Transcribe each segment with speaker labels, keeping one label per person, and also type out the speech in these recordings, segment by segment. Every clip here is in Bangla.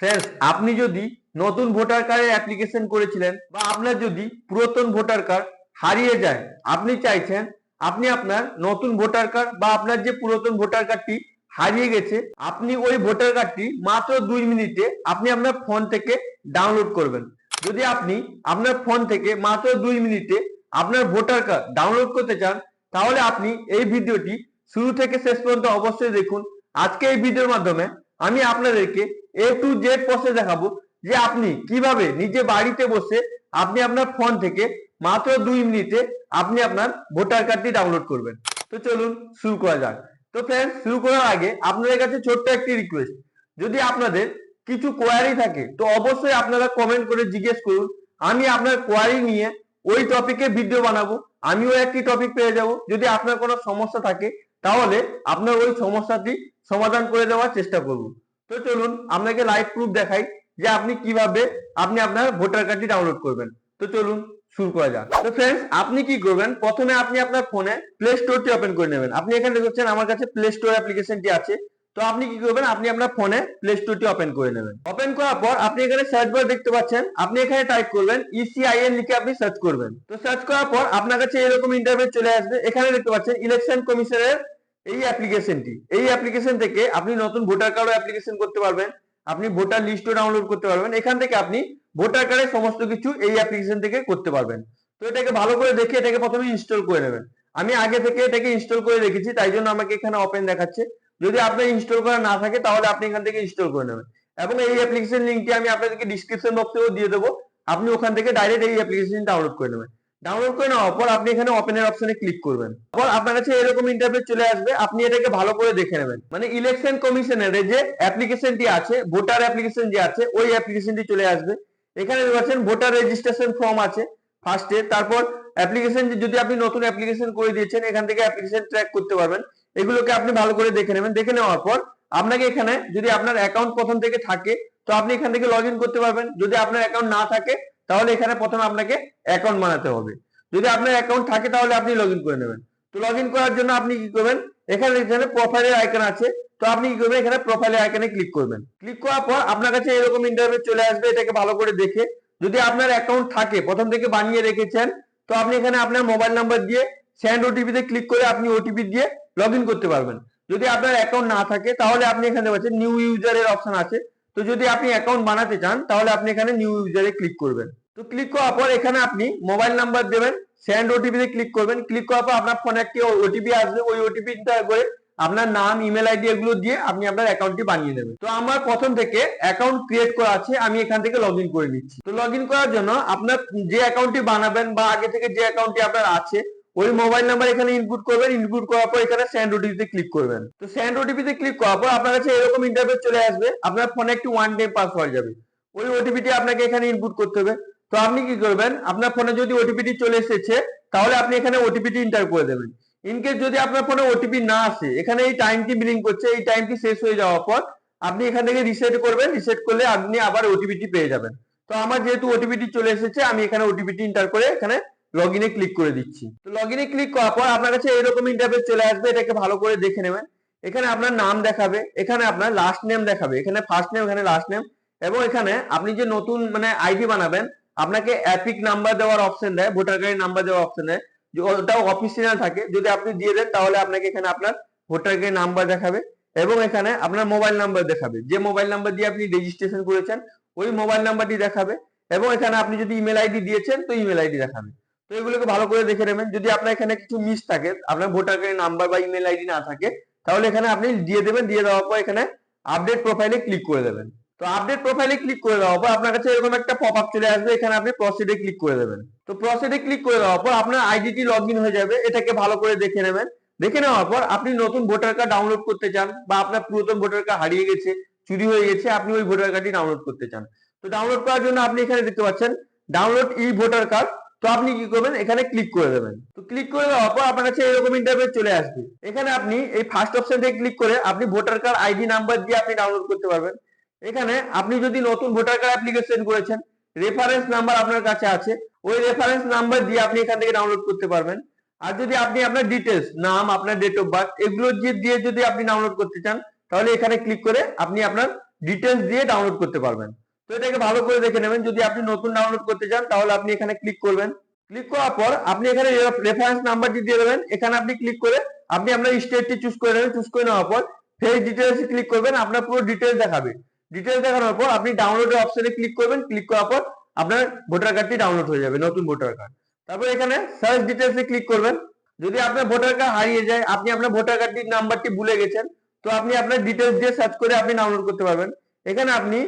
Speaker 1: ফ্রেন্ডস আপনি যদি নতুন ভোটার কার্ডের অ্যাপ্লিকেশন করেছিলেন বা আপনার যদি পুরাতন ভোটার কার্ড হারিয়ে যায়, আপনি চাইছেন আপনি আপনার নতুন ভোটার কার্ড বা আপনার যে পুরাতন ভোটার কার্ডটি হারিয়ে গেছে, আপনি ওই ভোটার কার্ডটি মাত্র দুই মিনিটে আপনি আপনার ফোন থেকে ডাউনলোড করবেন। যদি আপনি আপনার ফোন থেকে মাত্র দুই মিনিটে আপনার ভোটার কার্ড ডাউনলোড করতে চান, তাহলে আপনি এই ভিডিওটি শুরু থেকে শেষ পর্যন্ত অবশ্যই দেখুন। আজকে এই ভিডিওর মাধ্যমে আমি আপনাদেরকে এ টু জেড প্রসেস দেখাবো যে আপনি কীভাবে নিজে বাড়িতে বসে আপনি আপনার ফোন থেকে মাত্র দুই মিনিটে আপনি আপনার ভোটার কার্ডটি ডাউনলোড করবেন। তো চলুন শুরু করা যাক। তো ফ্রেন্ডস শুরু করার আগে আপনাদের কাছে ছোট্ট একটি রিকোয়েস্ট যদি আপনাদের কিছু কোয়ারি থাকে, তো অবশ্যই আপনারা কমেন্ট করে জিজ্ঞেস করুন। আমি আপনার কোয়ারি নিয়ে ওই টপিকে ভিডিও বানাবো। আমিও একটি টপিক পেয়ে যাব। যদি আপনার কোনো সমস্যা থাকে, তাহলে আপনার ওই সমস্যাটি সমাধান করে দেওয়ার চেষ্টা করব। তো চলুন আপনাকে লাইভ প্রুফ দেখাই যে আপনি কীভাবে আপনি আপনার ভোটার কার্ডটি ডাউনলোড করবেন। তো চলুন শুরু করা যাক। তো ফ্রেন্ডস আপনি কি করবেন? প্রথমে আপনি আপনার ফোনে প্লে স্টোরটি ওপেন করে নেবেন। আপনি এখানে দেখছেন আমার কাছে প্লে স্টোর অ্যাপ্লিকেশনটি আছে। তো আপনি কি করবেন? আপনি আপনার ফোনে প্লে স্টোরটি ওপেন করে নেবেন। ওপেন করার পর আপনি এখানে সার্চ বার দেখতে পাচ্ছেন। আপনি এখানে টাইপ করবেন E ইসিআইএন লিখে আপনি সার্চ করবেন। তো সার্চ করার পর আপনার কাছে এরকম ইন্টারভিউ চলে আসবে। এখানে দেখতে পাচ্ছেন ইলেকশন কমিশনের এই অ্যাপ্লিকেশনটি এই অ্যাপ্লিকেশন থেকে আপনি নতুন ভোটার কার্ডও অ্যাপ্লিকেশন করতে পারবেন, আপনি ভোটার লিস্টও ডাউনলোড করতে পারবেন, এখান থেকে আপনি ভোটার কার্ডের সমস্ত কিছু এই অ্যাপ্লিকেশন থেকে করতে পারবেন। তো এটাকে ভালো করে দেখে এটাকে প্রথমে ইনস্টল করে নেবেন। আমি আগে থেকে এটাকে ইনস্টল করে রেখেছি, তাই জন্য আমাকে এখানে ওপেন দেখাচ্ছে। যদি আপনার ইনস্টল করা না থাকে, তাহলে আপনি এখান থেকে ইনস্টল করে নেবেন। এবং এই অ্যাপ্লিকেশন লিঙ্কটি আমি আপনাদেরকে ডিসক্রিপশন বক্সেও দিয়ে দেবো। আপনি ওখান থেকে ডাইরেক্ট এই অ্যাপ্লিকেশন ডাউনলোড করে নেবেন। ডাউনলোড করে নেওয়ার পর আপনি এখানে ওপেনের অপশনে ক্লিক করবেন। পর আপনার কাছে এরকম ইন্টারফেস চলে আসবে, আপনি এটাকে ভালো করে দেখে নেবেন। মানে ইলেকশন কমিশনের যে অ্যাপ্লিকেশনটি আছে ভোটার অ্যাপ্লিকেশন যে আছে, ওই অ্যাপ্লিকেশনটি চলে আসবে। এখানে পাচ্ছেন ভোটার রেজিস্ট্রেশন ফর্ম আছে ফার্স্টে তারপর অ্যাপ্লিকেশন যদি আপনি নতুন অ্যাপ্লিকেশন করে দিয়েছেন, এখান থেকে অ্যাপ্লিকেশন ট্র্যাক করতে পারবেন। এগুলোকে আপনি ভালো করে দেখে নেবেন। দেখে নেওয়ার পর আপনাকে এখানে যদি আপনার অ্যাকাউন্ট প্রথম থেকে থাকে, তো আপনি এখান থেকে লগ করতে পারবেন। যদি আপনার অ্যাকাউন্ট না থাকে তাহলে এখানে প্রথমে আপনাকে অ্যাকাউন্ট বানাতে হবে। যদি আপনার অ্যাকাউন্ট থাকে তাহলে আপনি লগ করে নেবেন। তো লগ করার জন্য আপনি কি করবেন? এখানে এখানে প্রোফাইলের আইকন আছে। তো আপনি কি করবেন? এখানে প্রোফাইলের আইকনে ক্লিক করবেন। ক্লিক করার পর আপনার কাছে এরকম ইন্টারভিউ চলে আসবে, এটাকে ভালো করে দেখে। যদি আপনার অ্যাকাউন্ট থাকে, প্রথম থেকে বানিয়ে রেখেছেন, তো আপনি এখানে আপনার মোবাইল নাম্বার দিয়ে স্যান্ড ওটিপি তে ক্লিক করে আপনি ওটিপি দিয়ে লগ করতে পারবেন। যদি আপনার অ্যাকাউন্ট না থাকে, তাহলে আপনি এখানে পাচ্ছেন নিউ ইউজারের অপশন আছে। তো যদি আপনি অ্যাকাউন্ট বানাতে চান, তাহলে আপনি এখানে নিউ ইউজারে ক্লিক করবেন। তো ক্লিক করার পর এখানে আপনি মোবাইল নাম্বার দেবেন সেন্ড ওটিপি তে ক্লিক করবেন। ক্লিক করার পর আপনার ফোনে একটি ওটিপি আসবে, ওই ওটিপিটা করে আপনার নাম ইমেল আইডি এগুলো দিয়ে আপনি আপনার অ্যাকাউন্টটি বানিয়ে নেবেন। তো আমার প্রথম থেকে অ্যাকাউন্ট ক্রিয়েট করা আছে, আমি এখান থেকে লগ করে নিচ্ছি। তো লগ করার জন্য আপনার যে অ্যাকাউন্টটি বানাবেন বা আগে থেকে যে অ্যাকাউন্টটি আপনার আছে, ওই মোবাইল নাম্বার এখানে ইনপুট করবেন। ইনপুট করার পর এখানে সেন্ড ওটিপি তে ক্লিক করবেন। তো সেন্ড ওটিপি তে ক্লিক করার পর আপনার কাছে এরকম ইন্টারফেস চলে আসবে, আপনার ফোনে একটি ওয়ান টাইম পাসওয়ার্ড যাবে। ওই ওটিপিটি আপনাকে এখানে ইনপুট করতে হবে। তো আপনি কি করবেন? আপনার ফোনে যদি ওটিপিটি চলে এসেছে, তাহলে আপনি এখানে ওটিপিটি এন্টার করে দেবেন। ইনকেস যদি আপনার ফোনে ওটিপি না আসে, এখানে এই টাইমটি বিলিং করছে, এই টাইমটি শেষ হয়ে যাওয়ার পর আপনি এখান থেকে রিসেট করবেন রিসেট করলে আপনি আবার ওটিপিটি পেয়ে যাবেন। তো আমার যেহেতু ওটিপিটি চলে এসেছে, আমি এখানে ওটিপিটি এন্টার করে এখানে লগ ইনে ক্লিক করে দিচ্ছি। তো লগ ইনে ক্লিক করার পর আপনার কাছে এরকম ইন্টারফেস চলে আসবে, এটাকে ভালো করে দেখে নেবেন। এখানে আপনার নাম দেখাবে, এখানে আপনার লাস্ট নেম দেখাবে, এখানে ফার্স্ট নেম এখানে লাস্ট নেম এবং এখানে আপনি যে নতুন মানে আইডি বানাবেন আপনাকে অ্যাপিক নাম্বার দেওয়ার অপশন দেয় ভোটার কার্ডের নাম্বার দেওয়ার অপশন দেয়। ওটাও অফিসিয়াল থাকে, যদি আপনি দিয়ে দেন, তাহলে আপনাকে এখানে আপনার ভোটার কার্ডের নাম্বার দেখাবে এবং এখানে আপনার মোবাইল নাম্বার দেখাবে। যে মোবাইল নাম্বার দিয়ে আপনি রেজিস্ট্রেশন করেছেন, ওই মোবাইল নাম্বারটি দেখাবে এবং এখানে আপনি যদি ইমেল আইডি দিয়েছেন, তো ইমেল আইডি দেখাবে। তো এগুলোকে ভালো করে দেখে নেবেন। যদি আপনার এখানে কিছু মিস থাকে, আপনার ভোটার কার্ডের নাম্বার বা ইমেল আইডি না থাকে, তাহলে এখানে আপনি দিয়ে দেবেন, দিয়ে দেওয়ার পর এখানে আপডেট প্রোফাইলে ক্লিক করে দেবেন। তো আপডেট প্রোফাইলে ক্লিক করে দেওয়ার পর আপনার কাছে এরকম একটা পপ আপ চলে আসবে, এখানে আপনি প্রসিডে ক্লিক করে দেবেন। তো প্রসিডে ক্লিক করে দেওয়ার পর আপনার আইডিটি লগ হয়ে যাবে, এটাকে ভালো করে দেখে নেবেন। দেখে নেওয়ার পর আপনি নতুন ভোটার কার্ড ডাউনলোড করতে চান বা আপনার পুরাতন ভোটার কার্ড হারিয়ে গেছে, চুরি হয়ে গেছে, আপনি ওই ভোটার কার্ডটি ডাউনলোড করতে চান। তো ডাউনলোড করার জন্য আপনি এখানে দেখতে পাচ্ছেন ডাউনলোড ই ভোটার কার্ড তো আপনি কি করবেন? এখানে ক্লিক করে দেবেন। তো ক্লিক করে দেওয়ার পর আপনার কাছে এরকম ইন্টারফেস চলে আসবে। এখানে আপনি এই ফার্স্ট অপশন থেকে ক্লিক করে আপনি ভোটার কার্ড আইডি নাম্বার দিয়ে আপনি ডাউনলোড করতে পারবেন। এখানে আপনি যদি নতুন ভোটার কার্ড অ্যাপ্লিকেশন করেছেন রেফারেন্স নাম্বার আপনার কাছে আছে, ওই রেফারেন্স নাম্বার দিয়ে আপনি এখান থেকে ডাউনলোড করতে পারবেন। আর যদি আপনি আপনার ডিটেলস নাম, আপনার ডেট অফ বার্থ এগুলো দিয়ে যদি আপনি ডাউনলোড করতে চান, তাহলে এখানে ক্লিক করে আপনি আপনার ডিটেলস দিয়ে ডাউনলোড করতে পারবেন। তো এটাকে ভালো করে দেখে নেবেন। যদি আপনি নতুন ডাউনলোড করতে চান, তাহলে আপনি এখানে ক্লিক করবেন। ক্লিক করার পর আপনি এখানে রেফারেন্স নাম্বারটি দিয়ে দেবেন, এখানে আপনি ক্লিক করে আপনি আপনার স্টেটটি চুজ করে নেবেন। চুজ করে নেওয়ার পর ফেস ডিটেলস ক্লিক করবেন, আপনার পুরো ডিটেলস দেখাবে। ডিটেলস দেখানোর পর আপনি ডাউনলোডের অপশনে ক্লিক করবেন ক্লিক করার পর আপনার ভোটার কার্ডটি ডাউনলোড হয়ে যাবে, নতুন ভোটার কার্ড তারপর এখানে সার্চ ডিটেলসে ক্লিক করবেন। যদি আপনার ভোটার কার্ড হারিয়ে যায়, আপনি আপনার ভোটার কার্ডটির নাম্বারটি ভুলে গেছেন, তো আপনি আপনার ডিটেলস দিয়ে সার্চ করে আপনি ডাউনলোড করতে পারবেন। এখানে আপনি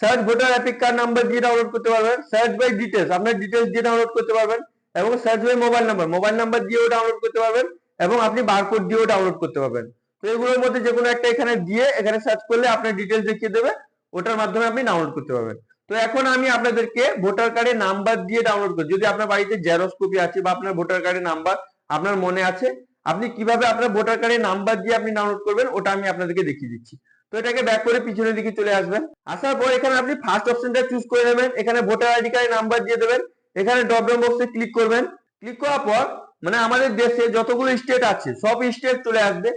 Speaker 1: search voter EPIC card number দিয়ে ডাউনলোড করতে পারবেন সার্চ বাই ডিটেলস আপনার ডিটেলস দিয়ে ডাউনলোড করতে পারবেন, এবং search by mobile number mobile number দিয়েও ডাউনলোড করতে পারবেন, এবং আপনি বারকোড দিয়েও ডাউনলোড করতে পারবেন। তো এগুলোর মধ্যে যে কোনো একটা এখানে দিয়ে এখানে সার্চ করলে আপনার ডিটেলস দেখিয়ে দেবে। ওটার মাধ্যমে আপনি ডাউনলোড করতে পারবেন। তো এখন আমি আপনাদেরকে ভোটার কার্ডের নাম্বার দিয়ে ডাউনলোড করি। যদি আপনার বাড়িতে জেরক্স কপি আছে বা আপনার ভোটার কার্ডের নাম্বার আপনার মনে আছে, আপনি কীভাবে আপনার ভোটার কার্ডের নাম্বার দিয়ে আপনি ডাউনলোড করবেন, ওটা আমি আপনাদেরকে দেখিয়ে দিচ্ছি। তো এটাকে ব্যাক করে পিছনের দিকে চলে আসবেন। আসার পর এখানে আপনি ফার্স্ট অপশনটা চুজ করে নেবেন। এখানে ভোটার আইডি কার্ডের নাম্বার দিয়ে দেবেন। এখানে ড্রপ ডাউন বক্সে ক্লিক করবেন। ক্লিক করার পর মানে আমাদের দেশে যতগুলো স্টেট আছে, সব স্টেট চলে আসবে।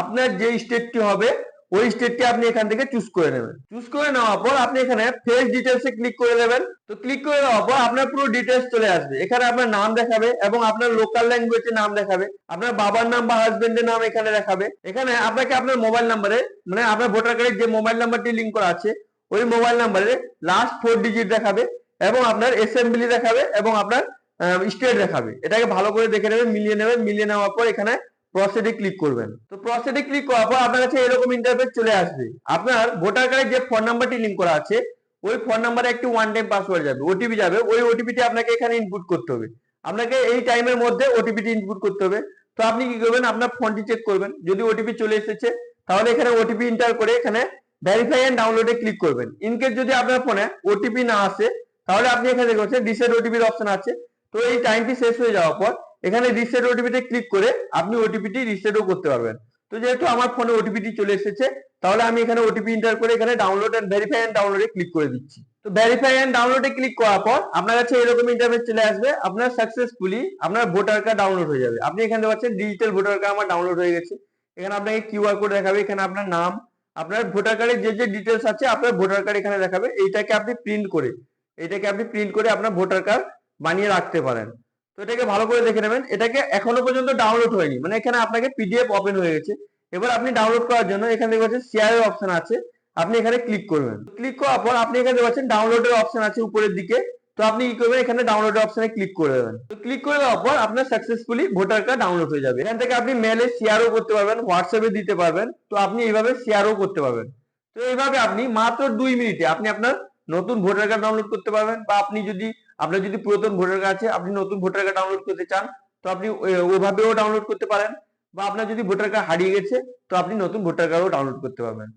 Speaker 1: আপনার যে স্টেটটি হবে ওই স্টেটটি আপনি এখান থেকে চুজ করে নেবেন। চুজ করে নেওয়ার পর আপনি এখানে ফেস ডিটেলসে ক্লিক করে দেবেন। তো ক্লিক করে দেওয়ার পর আপনার পুরো ডিটেলস চলে আসবে। এখানে আপনার নাম দেখাবে এবং আপনার লোকাল ল্যাঙ্গুয়েজে নাম দেখাবে। আপনার বাবার নাম বা হাজবেন্ডের নাম এখানে দেখাবে। এখানে আপনাকে আপনার মোবাইল নাম্বারে মানে আপনার ভোটার কার্ডের যে মোবাইল নাম্বারটি লিঙ্ক করা আছে, ওই মোবাইল নাম্বারে লাস্ট ফোর ডিজিট দেখাবে এবং আপনার এসএমবিলি দেখাবে এবং আপনার স্টেট দেখাবে। এটাকে ভালো করে দেখে নেবেন, মিলিয়ে নেবেন, মিলিয়ে নেওয়ার পর এখানে প্রসেডে ক্লিক করবেন। তো প্রসেডে ক্লিক করার পর আপনার কাছে এরকম ইন্টারফেস চলে আসবে। আপনার ভোটার কার্ডে যে ফোন নাম্বারটি লিঙ্ক করা আছে, ওই ফোন নাম্বারে একটি ওয়ান টাইম পাসওয়ার্ড যাবে ওটিপি যাবে, ওই ওটিপিটি আপনাকে এখানে ইনপুট করতে হবে। আপনাকে এই টাইমের মধ্যে ওটিপিটি ইনপুট করতে হবে। তো আপনি কি করবেন? আপনার ফোনটি চেক করবেন। যদি ওটিপি চলে এসেছে, তাহলে এখানে ওটিপি ইন্টার করে এখানে ভেরিফাই এন্ড ডাউনলোডে ক্লিক করবেন। ইনকেস যদি আপনার ফোনে ওটিপি না আসে, তাহলে আপনি এখানে পাচ্ছেন রিসেট ওটিপির অপশন আছে। তো এই টাইমটি শেষ হয়ে যাওয়ার পর এখানে রিসেট ওটিপিতে ক্লিক করে আপনি ওটিপিটি রিসেটও করতে পারবেন। তো যেহেতু আমার ফোনে ওটিপিটি চলে এসেছে, তাহলে আমি এখানে ওটিপি এন্টার করে এখানে ডাউনলোড এন্ড ভেরিফাই এন্ড ডাউনলোডে ক্লিক করে দিচ্ছি। তো ভেরিফাই এন্ড ডাউনলোডে ক্লিক করার পর আপনার কাছে এরকম ইন্টারফেস চলে আসবে, আপনার সাকসেসফুলি আপনার ভোটার কার্ড ডাউনলোড হয়ে যাবে। আপনি এখানে পাচ্ছেন ডিজিটাল ভোটার কার্ড আমার ডাউনলোড হয়ে গেছে। এখানে আপনাকে কিউআর কোড দেখাবে, এখানে আপনার নাম, আপনার ভোটার কার্ডের যে যে ডিটেলস আছে আপনার ভোটার কার্ড এখানে দেখাবে। এইটাকে আপনি প্রিন্ট করে এটাকে আপনি প্রিন্ট করে আপনার ভোটার কার্ড বানিয়ে রাখতে পারেন। তো এটাকে ভালো করে দেখে নেবেন। এটাকে এখনও পর্যন্ত ডাউনলোড হয়নি। মানে এখানে আপনাকে পিডিএফ ওপেন হয়ে গেছে। এবার আপনি ডাউনলোড করার জন্য এখানে দেখতে পাচ্ছেন শেয়ার অপশন আছে। আপনি এখানে ক্লিক করবেন। ক্লিক করার পর আপনি এখানে দেখতে পাচ্ছেন ডাউনলোডের অপশন আছে উপরের দিকে। তো আপনি কি করবেন? এখানে ডাউনলোড অপশনে ক্লিক করে দেবেন। তো ক্লিক করে দেওয়ার পর আপনার সাকসেসফুলি ভোটার কার্ড ডাউনলোড হয়ে যাবে। এখান থেকে আপনি মেলে শেয়ারও করতে পারবেন হোয়াটসঅ্যাপে দিতে পারবেন। তো আপনি এইভাবে শেয়ারও করতে পারবেন। তো এইভাবে আপনি মাত্র দুই মিনিটে আপনি আপনার নতুন ভোটার কার্ড ডাউনলোড করতে পারবেন বা আপনি যদি আপনার যদি পুরাতন ভোটার কার্ড আছে, আপনি নতুন ভোটার কার্ড ডাউনলোড করতে চান, তো আপনি ওইভাবেও ডাউনলোড করতে পারেন। বা আপনার যদি ভোটার কার্ড হারিয়ে গেছে, তো আপনি নতুন ভোটার কার্ডও ডাউনলোড করতে পারবেন।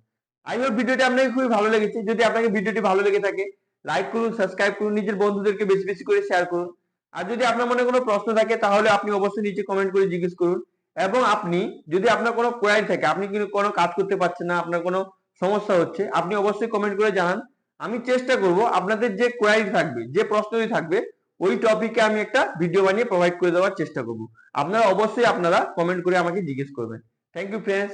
Speaker 1: আই হোপ ভিডিওটি আপনাকে খুবই ভালো লেগেছে। যদি আপনাকে ভিডিওটি ভালো লেগে থাকে লাইক করুন সাবস্ক্রাইব করুন, নিজের বন্ধুদেরকে বেশি বেশি করে শেয়ার করুন। আর যদি আপনার মনে কোনো প্রশ্ন থাকে, তাহলে আপনি অবশ্যই নিচে কমেন্ট করে জিজ্ঞেস করুন। এবং আপনি, যদি আপনার কোনো কোয়ারি থাকে, আপনি কিন্তু কোনো কাজ করতে পারছেন না, আপনার কোনো সমস্যা হচ্ছে, আপনি অবশ্যই কমেন্ট করে জানান। আমি চেষ্টা করব আপনাদের যে কোয়ারি থাকবে, যে প্রশ্নটি থাকবে, ওই টপিকে আমি একটা ভিডিও বানিয়ে প্রোভাইড করে দেওয়ার চেষ্টা করব। আপনারা অবশ্যই আপনারা কমেন্ট করে আমাকে জিজ্ঞেস করবেন। Thank you friends